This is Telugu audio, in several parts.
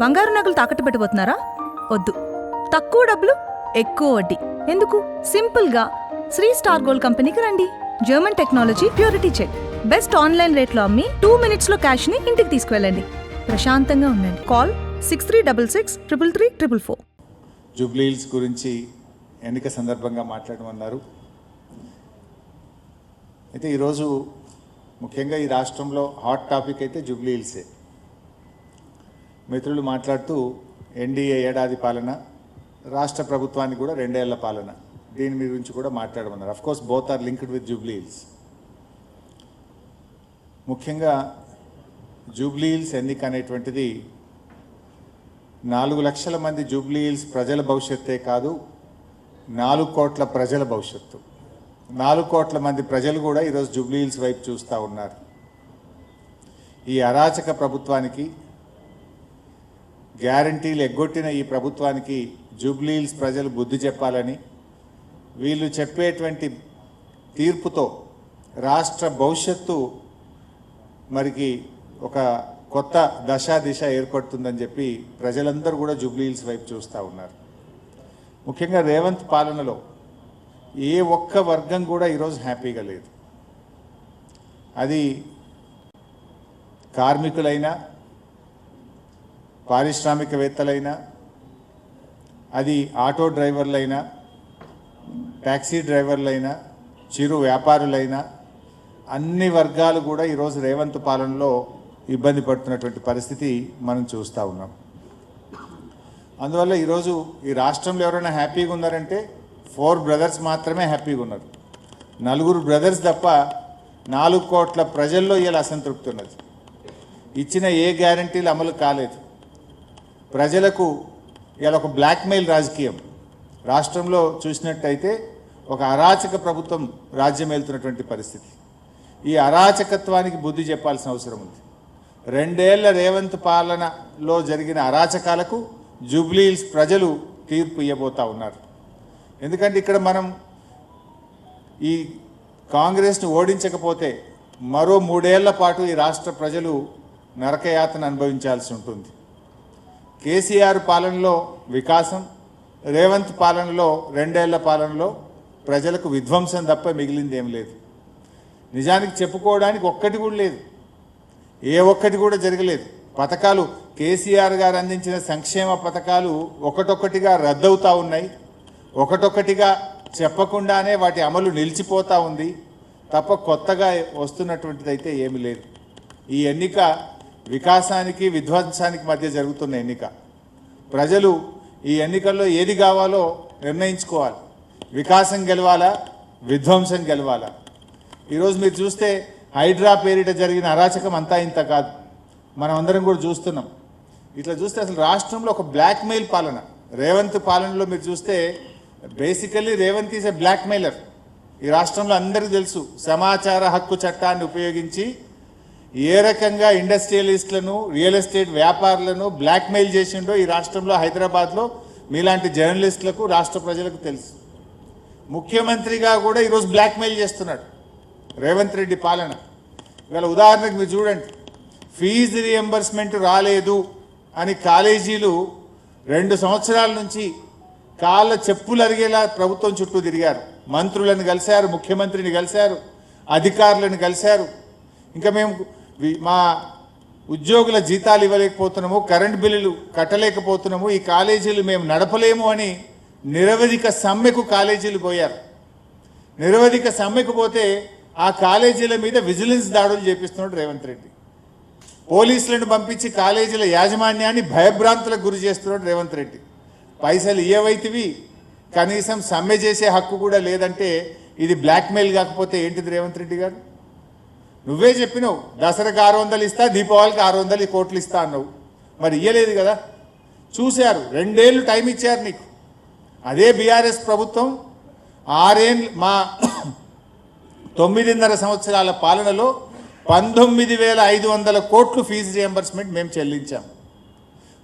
బంగారు నగలు తాకట్టు పెట్టబోతున్నారా వద్దు. తక్కువ డబ్బులు ఎక్కువ వడ్డీ. ఎందుకు? సింపుల్గా. శ్రీ స్టార్ గోల్డ్ కంపెనీకి రండి. German technology purity check. Best online రేట్లో అమ్మి టూ మినిట్స్లో క్యాష్ని ఇంటికి తీసుకువెళ్ళండి. ప్రశాంతంగా ఉండండి. Call six three double six triple three triple four. Jubilee Hills గురించి ఎన్నిక సందర్భంగా మాట్లాడమన్నారు. అయితే ఈరోజు ముఖ్యంగా ఈ రాష్ట్రంలో హాట్ టాపిక్ అయితే జూబ్లీహిల్సే. మిత్రులు మాట్లాడుతూ ఎన్డీఏ ఏడాది పాలన రాష్ట్ర ప్రభుత్వానికి కూడా రెండేళ్ళ పాలన. దీని మీ గురించి కూడా మాట్లాడమన్నారు. Of course both are linked with Jubilee Hills ముఖ్యంగా జూబ్లీహిల్స్ ఎన్నిక అనేటువంటిది నాలుగు లక్షల మంది జూబ్లీహిల్స్ ప్రజల భవిష్యత్తే కాదు నాలుగు కోట్ల ప్రజల భవిష్యత్తు. నాలుగు కోట్ల మంది ప్రజలు కూడా ఈరోజు జూబ్లీహిల్స్ వైపు చూస్తూ ఉన్నారు. ఈ అరాచక ప్రభుత్వానికి గ్యారంటీలు ఎగ్గొట్టిన ఈ ప్రభుత్వానికి జూబ్లీహిల్స్ ప్రజలు బుద్ధి చెప్పాలని వీళ్ళు చెప్పేటువంటి తీర్పుతో రాష్ట్ర భవిష్యత్తు మరికి ఒక కొత్త దశ దిశ ఏర్పడుతుందని చెప్పి ప్రజలందరూ కూడా జూబ్లీహిల్స్ వైపు చూస్తూ ఉన్నారు. ముఖ్యంగా రేవంత్ పాలనలో ఏ ఒక్క వర్గం కూడా ఈరోజు హ్యాపీగా లేదు. అది కార్మికులైనా పారిశ్రామికవేత్తలైనా అది ఆటో డ్రైవర్లైనా ట్యాక్సీ డ్రైవర్లైనా చిరు వ్యాపారులైనా అన్ని వర్గాలు కూడా ఈరోజు రేవంత్ పాలనలో ఇబ్బంది పడుతున్నటువంటి పరిస్థితి మనం చూస్తూ ఉన్నాం. అందువల్ల ఈరోజు ఈ రాష్ట్రంలో ఎవరైనా హ్యాపీగా ఉన్నారంటే ఫోర్ బ్రదర్స్ మాత్రమే హ్యాపీగా ఉన్నారు. నలుగురు బ్రదర్స్ తప్ప నాలుగు కోట్ల ప్రజల్లో ఇలా అసంతృప్తి ఉన్నది. ఇచ్చిన ఏ గ్యారంటీలు అమలు కాలేదు. ప్రజలకు ఇలా ఒక బ్లాక్మెయిల్ రాజకీయం. రాష్ట్రంలో చూసినట్టయితే ఒక అరాచక ప్రభుత్వం రాజ్యం వెళ్తున్నటువంటి పరిస్థితి. ఈ అరాచకత్వానికి బుద్ధి చెప్పాల్సిన అవసరం ఉంది. రెండేళ్ళ రేవంత్ పాలనలో జరిగిన అరాచకాలకు జూబ్లీల్స్ ప్రజలు తీర్పు ఇవ్వబోతా ఉన్నారు. ఎందుకంటే ఇక్కడ మనం ఈ కాంగ్రెస్ను ఓడించకపోతే మరో మూడేళ్ళ పాటు ఈ రాష్ట్ర ప్రజలు నరకయాతన అనుభవించాల్సి ఉంటుంది. కేసీఆర్ పాలనలో వికాసం రేవంత్ పాలనలో రెండేళ్ళ పాలనలో ప్రజలకు విధ్వంసం తప్ప మిగిలింది ఏం లేదు. నిజానికి చెప్పుకోవడానికి ఒక్కటి కూడా లేదు. ఏ ఒక్కటి కూడా జరగలేదు. పథకాలు కేసీఆర్ గారు అందించిన సంక్షేమ పథకాలు ఒకటొక్కటిగా రద్దవుతూ ఉన్నాయి. ఒకటొక్కటిగా చెప్పకుండానే వాటి అమలు నిలిచిపోతూ ఉంది. తప్ప కొత్తగా వస్తున్నటువంటిది అయితే ఏమీ లేదు. ఈ ఎన్నిక వికాసానికి విధ్వంసానికి మధ్య జరుగుతున్న ఎన్నిక. ప్రజలు ఈ ఎన్నికల్లో ఏది కావాలో నిర్ణయించుకోవాలి. వికాసం గెలవాలా? విధ్వంసం గెలవాలా? ఈరోజు మీరు చూస్తే హైడ్రా పేరిట జరిగిన అరాచకం అంతా ఇంత కాదు. మనం అందరం కూడా చూస్తున్నాం. ఇట్లా చూస్తే అసలు రాష్ట్రంలో ఒక బ్లాక్మెయిల్ పాలన. రేవంత్ పాలనలో మీరు చూస్తే basically Revanth is a blackmailer. ఈ రాష్ట్రంలో అందరికీ తెలుసు సమాచార హక్కు చట్టాన్ని ఉపయోగించి ఏ రకంగా ఇండస్ట్రియలిస్టులను రియల్ ఎస్టేట్ వ్యాపారులను బ్లాక్మెయిల్ చేసిండో ఈ రాష్ట్రంలో హైదరాబాద్లో మీలాంటి జర్నలిస్టులకు రాష్ట్ర ప్రజలకు తెలుసు. ముఖ్యమంత్రిగా కూడా ఈరోజు బ్లాక్మెయిల్ చేస్తున్నాడు రేవంత్ రెడ్డి పాలన. ఇవాళ ఉదాహరణకు మీరు చూడండి. ఫీజు రియంబర్స్మెంట్ రాలేదు అని కాలేజీలు రెండు సంవత్సరాల నుంచి కాళ్ళ చెప్పులు అరిగేలా ప్రభుత్వం చుట్టూ తిరిగారు. మంత్రులను కలిశారు ముఖ్యమంత్రిని కలిశారు అధికారులను కలిశారు. ఇంకా మేము మా ఉద్యోగుల జీతాలు ఇవ్వలేకపోతున్నాము కరెంట్ బిల్లులు కట్టలేకపోతున్నాము ఈ కాలేజీలు మేము నడపలేము అని నిరవధిక సమ్మెకు కాలేజీలు పోయారు. నిరవధిక సమ్మెకు పోతే ఆ కాలేజీల మీద విజిలెన్స్ దాడులు చేపిస్తున్నాడు రేవంత్ రెడ్డి. పోలీసులను పంపించి కాలేజీల యాజమాన్యాన్ని భయభ్రాంతులకు గురి చేస్తున్నాడు రేవంత్ రెడ్డి. పైసలు ఇయ్యవైతివి కనీసం సమ్మె చేసే హక్కు కూడా లేదంటే ఇది బ్లాక్మెయిల్ కాకపోతే ఏంటిది రేవంత్ రెడ్డి గారు? నువ్వే చెప్పినావు దసరాకి ఆరు వందలు ఇస్తా దీపావళికి ఆరు వందలు కోట్లు ఇస్తా అన్నావు. మరి ఇయ్యలేదు కదా? చూశారు రెండేళ్ళు టైం ఇచ్చారు నీకు. అదే బీఆర్ఎస్ ప్రభుత్వం ఆరేళ్ళు మా తొమ్మిదిన్నర సంవత్సరాల పాలనలో పంతొమ్మిది వేల ఐదు వందల కోట్లు ఫీజు రియంబర్స్మెంట్ మేము చెల్లించాం.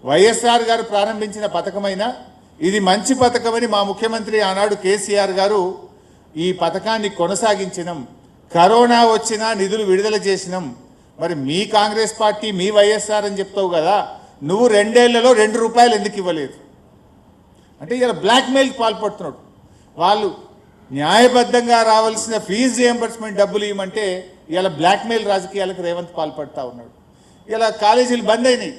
వైఎస్ఆర్ గారు ప్రారంభించిన పథకమైన ఇది మంచి పథకమని మా ముఖ్యమంత్రి ఆనాడు కేసీఆర్ గారు ఈ పథకాన్ని కొనసాగించినాం. కరోనా వచ్చినా నిధులు విడుదల చేసినాం. మరి మీ కాంగ్రెస్ పార్టీ మీ వైఎస్ఆర్ అని చెప్తావు కదా నువ్వు రెండేళ్ళలో రెండు రూపాయలు ఎందుకు ఇవ్వలేదు? అంటే ఇలా బ్లాక్మెయిల్కి పాల్పడుతున్నాడు. వాళ్ళు న్యాయబద్ధంగా రావాల్సిన ఫీజు రియంబర్స్మెంట్ డబ్బులు ఇవ్వమంటే ఇలా బ్లాక్మెయిల్ రాజకీయాలకు రేవంత్ పాల్పడతా ఉన్నాడు. ఇలా కాలేజీలు బంద్ అయినాయి.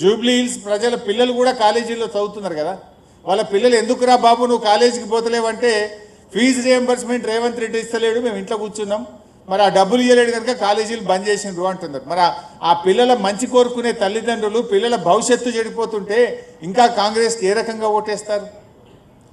జూబ్లీ హిల్స్ ప్రజల పిల్లలు కూడా కాలేజీల్లో చదువుతున్నారు కదా. వాళ్ళ పిల్లలు ఎందుకురా బాబు నువ్వు కాలేజీకి పోతలేవంటే ఫీజు రియంబర్స్మెంట్ రేవంత్ రెడ్డి ఇస్తలేడు మేము ఇంట్లో కూర్చున్నాం. మరి ఆ డబ్బులు ఇవ్వలేడు కనుక కాలేజీలు బంద్ చేసిండ్రు అంటున్నారు. మరి ఆ- ఆ పిల్లల మంచి కోరుకునే తల్లిదండ్రులు పిల్లల భవిష్యత్తు చెడిపోతుంటే ఇంకా కాంగ్రెస్కి ఏ రకంగా ఓటేస్తారు?